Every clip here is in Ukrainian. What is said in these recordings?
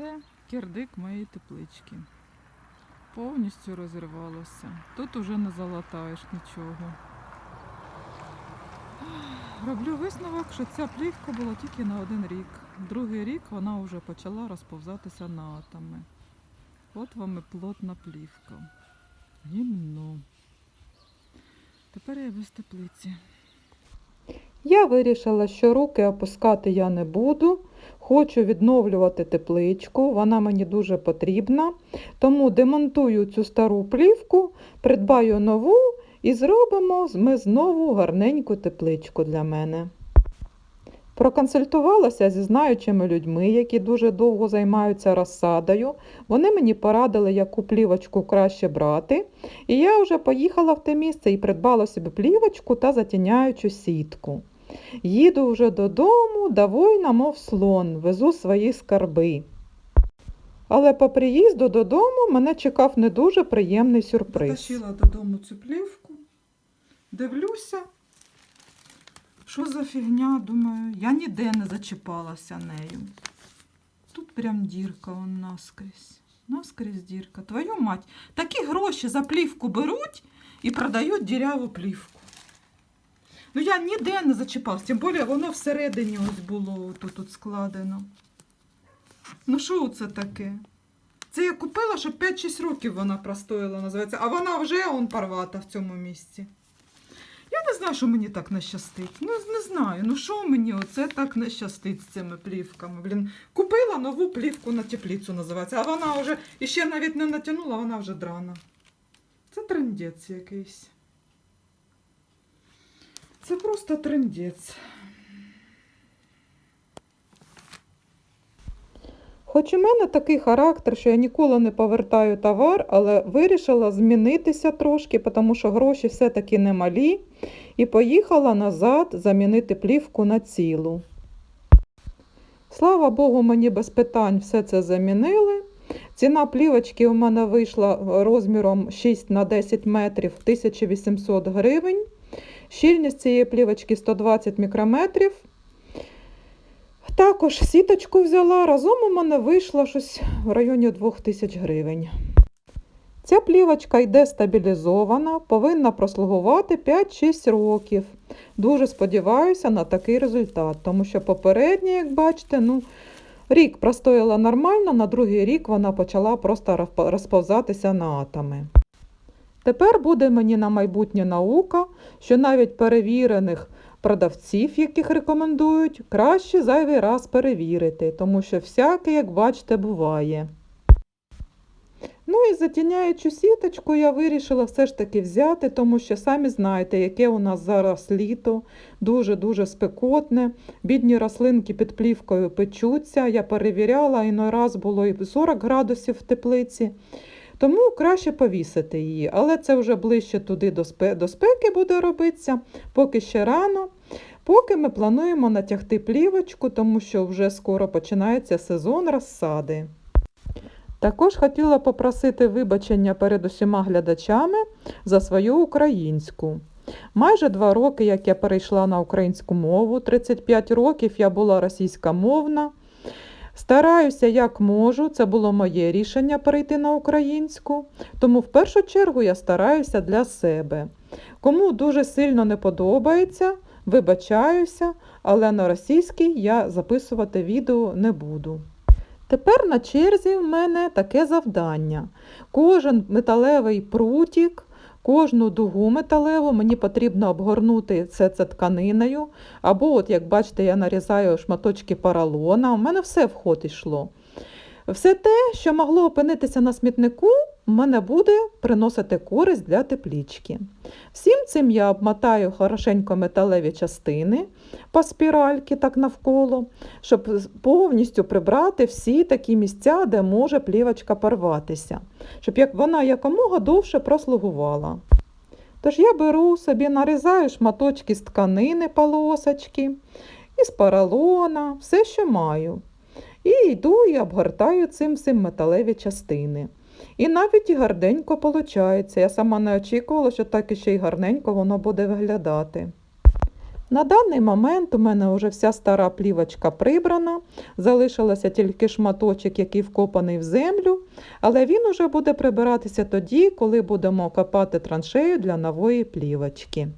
Це кирдик моєї теплички. Повністю розірвалося. Тут уже не залатаєш нічого. Роблю висновок, що ця плівка була тільки на один рік. Другий рік вона вже почала розповзатися на атоми. От вам і плотна плівка. Гімно. Тепер я без теплиці. Я вирішила, що руки опускати я не буду. Хочу відновлювати тепличку, вона мені дуже потрібна. Тому демонтую цю стару плівку, придбаю нову і зробимо ми знову гарненьку тепличку для мене. Проконсультувалася зі знаючими людьми, які дуже довго займаються розсадою. Вони мені порадили, яку плівочку краще брати. І я вже поїхала в те місце і придбала собі плівочку та затіняючу сітку. Їду вже додому, довольна, мов слон, везу свої скарби. Але по приїзду додому мене чекав не дуже приємний сюрприз. Потащила додому цю плівку. Дивлюся, що за фігня, думаю, я ніде не зачіпалася нею. Тут прям дірка он наскрізь. Наскрізь дірка. Твою мать, такі гроші за плівку беруть і продають діряву плівку. Ну я ніде не зачіпалася, тим більше воно всередині ось було тут, тут складено. Ну що це таке? Це я купила, щоб 5-6 років вона простояла, називається, а вона вже он порвата в цьому місці. Я не знаю, що мені так не. Ну, не знаю. Ну що мені оце так не з цими плівками? Блін, купила нову плівку на теплицю, називається, а вона вже іще навіть не натягнула, вона вже драна. Це трендець якийсь. Це просто трендець. Хоч у мене такий характер, що я ніколи не повертаю товар, але вирішила змінитися трошки, тому що гроші все-таки немалі, і поїхала назад замінити плівку на цілу. Слава Богу, мені без питань все це замінили. Ціна плівочки у мене вийшла розміром 6 на 10 метрів 1800 гривень. Щільність цієї плівочки 120 мікрометрів. Також сіточку взяла. Разом у мене вийшло щось в районі 2000 гривень. Ця плівочка йде стабілізована, повинна прослугувати 5-6 років. Дуже сподіваюся на такий результат, тому що попередня, як бачите, ну, рік простояла нормально, на другий рік вона почала просто розповзатися на атоми. Тепер буде мені на майбутнє наука, що навіть перевірених продавців, яких рекомендують, краще зайвий раз перевірити, тому що всяке, як бачите, буває. Ну і затіняючу сіточку я вирішила все ж таки взяти, тому що самі знаєте, яке у нас зараз літо, дуже-дуже спекотне. Бідні рослинки під плівкою печуться. Я перевіряла, іной раз було і 40 градусів в теплиці. Тому краще повісити її, але це вже ближче туди до, спе- до спеки буде робитися, поки ще рано. Поки ми плануємо натягти плівочку, тому що вже скоро починається сезон розсади. Також хотіла попросити вибачення перед усіма глядачами за свою українську. Майже два роки, як я перейшла на українську мову, 35 років я була російськомовна. Стараюся як можу, це було моє рішення перейти на українську, тому в першу чергу я стараюся для себе. Кому дуже сильно не подобається, вибачаюся, але на російській я записувати відео не буду. Тепер на черзі в мене таке завдання. Кожен металевий прутік, кожну дугу металеву мені потрібно обгорнути все це тканиною. Або, от, як бачите, я нарізаю шматочки поролона. У мене все в ход йшло. Все те, що могло опинитися на смітнику, мене буде приносити користь для теплічки. Всім цим я обмотаю хорошенько металеві частини по спіральки так навколо, щоб повністю прибрати всі такі місця, де може плівочка порватися, щоб вона якомога довше прослугувала. Тож я беру собі, нарізаю шматочки з тканини полосочки, із поролона, все, що маю. І йду і обгортаю цим всім металеві частини. І навіть і гарненько виходить. Я сама не очікувала, що так іще й гарненько воно буде виглядати. На даний момент у мене вже вся стара плівочка прибрана, залишилося тільки шматочок, який вкопаний в землю, але він уже буде прибиратися тоді, коли будемо копати траншею для нової плівочки.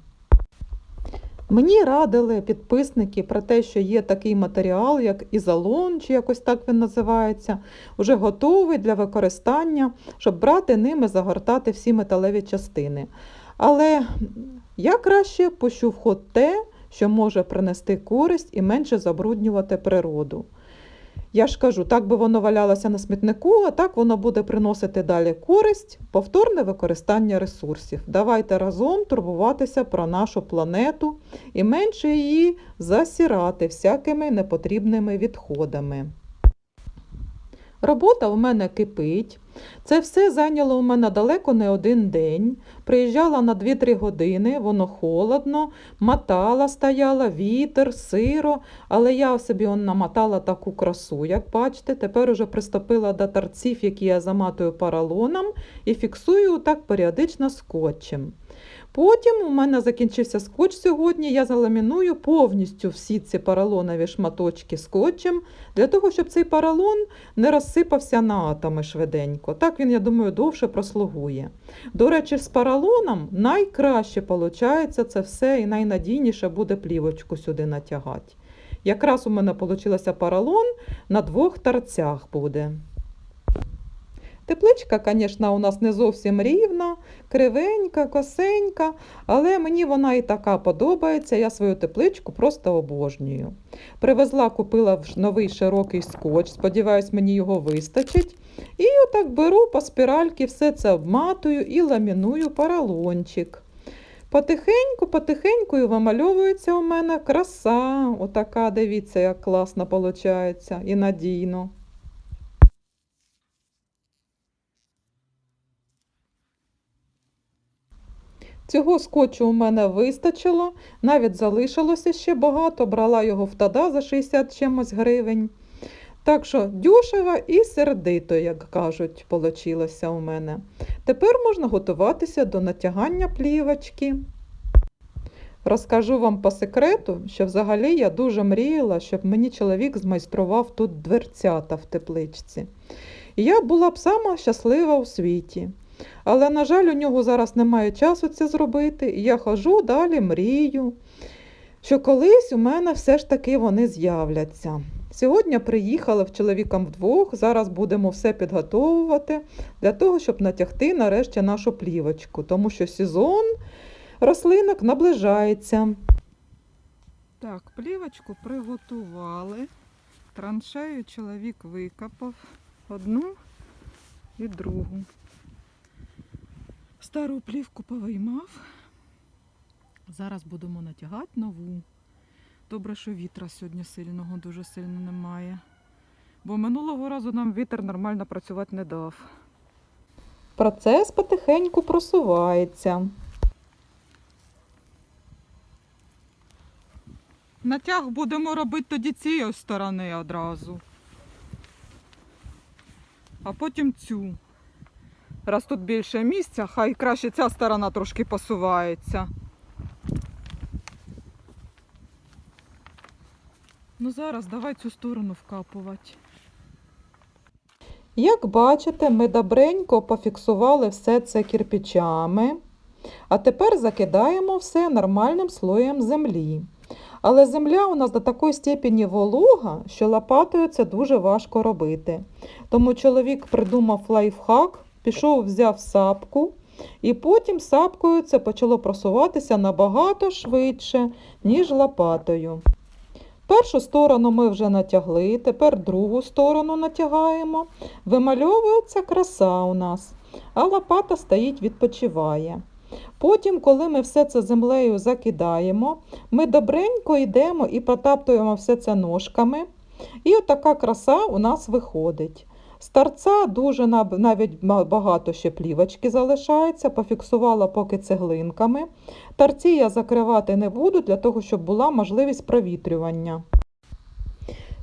Мені радили підписники про те, що є такий матеріал, як ізолон, чи якось так він називається, вже готовий для використання, щоб брати ними загортати всі металеві частини. Але я краще пущу в ход те, що може принести користь і менше забруднювати природу. Я ж кажу, так би воно валялося на смітнику, а так воно буде приносити далі користь, повторне використання ресурсів. Давайте разом турбуватися про нашу планету і менше її засірати всякими непотрібними відходами. Робота у мене кипить. Це все зайняло у мене далеко не один день. Приїжджала на 2-3 години, воно холодно, матала стояла, вітер, сиро, але я собі он намотала таку красу, як бачите. Тепер уже приступила до торців, які я заматую поролоном і фіксую так періодично скотчем. Потім у мене закінчився скотч сьогодні. Я заламіную повністю всі ці поролонові шматочки скотчем, для того, щоб цей поролон не розсипався на атоми швиденько. Так він, я думаю, довше прослугує. До речі, з поролоном найкраще виходить це все і найнадійніше буде плівочку сюди натягати. Якраз у мене вийшло поролон на двох торцях буде. Тепличка, звісно, у нас не зовсім рівна, кривенька, косенька, але мені вона і така подобається. Я свою тепличку просто обожнюю. Привезла, купила новий широкий скотч, сподіваюсь, мені його вистачить. І отак беру по спіральки, все це обматую і ламіную поролончик. Потихеньку, потихеньку і вимальовується у мене краса. Отака, дивіться, як класно виходить і надійно. Цього скотчу у мене вистачило, навіть залишилося ще багато, брала його в тада за 60 чимось гривень. Так що дешево і сердито, як кажуть, получилося у мене. Тепер можна готуватися до натягання плівочки. Розкажу вам по секрету, що взагалі я дуже мріяла, щоб мені чоловік змайстрував тут дверцята в тепличці. І я була б сама щаслива у світі. Але, на жаль, у нього зараз немає часу це зробити, і я хожу далі, мрію, що колись у мене все ж таки вони з'являться. Сьогодні приїхали в чоловіком вдвох, зараз будемо все підготовувати для того, щоб натягти нарешті нашу плівочку, тому що сезон рослинок наближається. Так, плівочку приготували. Траншею чоловік викопав одну і другу. Стару плівку повиймав. Зараз будемо натягати нову. Добре, що вітра сьогодні сильного дуже сильно немає. Бо минулого разу нам вітер нормально працювати не дав. Процес потихеньку просувається. Натяг будемо робити тоді цієї сторони одразу. А потім цю. Раз тут більше місця, хай краще ця сторона трошки посувається. Ну зараз давай цю сторону вкапувати. Як бачите, ми добренько пофіксували все це кирпичами, а тепер закидаємо все нормальним слоєм землі. Але земля у нас до такої степені волога, що лопатою це дуже важко робити. Тому чоловік придумав лайфхак, пішов, взяв сапку, і потім сапкою це почало просуватися набагато швидше, ніж лопатою. Першу сторону ми вже натягли, тепер другу сторону натягаємо. Вимальовується краса у нас, а лопата стоїть, відпочиває. Потім, коли ми все це землею закидаємо, ми добренько йдемо і протаптуємо все це ножками. І отака краса у нас виходить. З торця дуже навіть багато ще плівочки залишається, пофіксувала поки цеглинками. Торці я закривати не буду, для того, щоб була можливість провітрювання.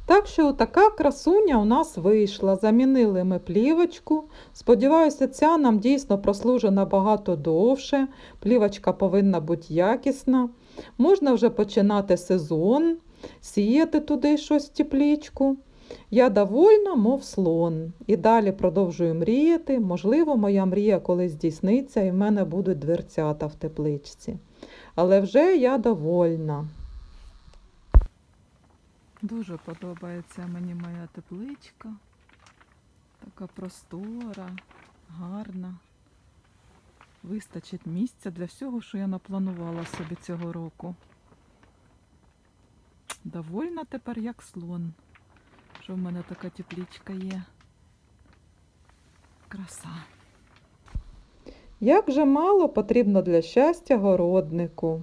Так що така красуня у нас вийшла. Замінили ми плівочку. Сподіваюся, ця нам дійсно прослужить набагато довше. Плівочка повинна бути якісна. Можна вже починати сезон, сіяти туди щось в теплічку. Я довольна, мов слон. І далі продовжую мріяти. Можливо, моя мрія колись здійсниться і в мене будуть дверцята в тепличці. Але вже я довольна. Дуже подобається мені моя тепличка. Така простора, гарна. Вистачить місця для всього, що я напланувала собі цього року. Довольна тепер як слон, що в мене така теплічка є. Краса. Як же мало потрібно для щастя городнику.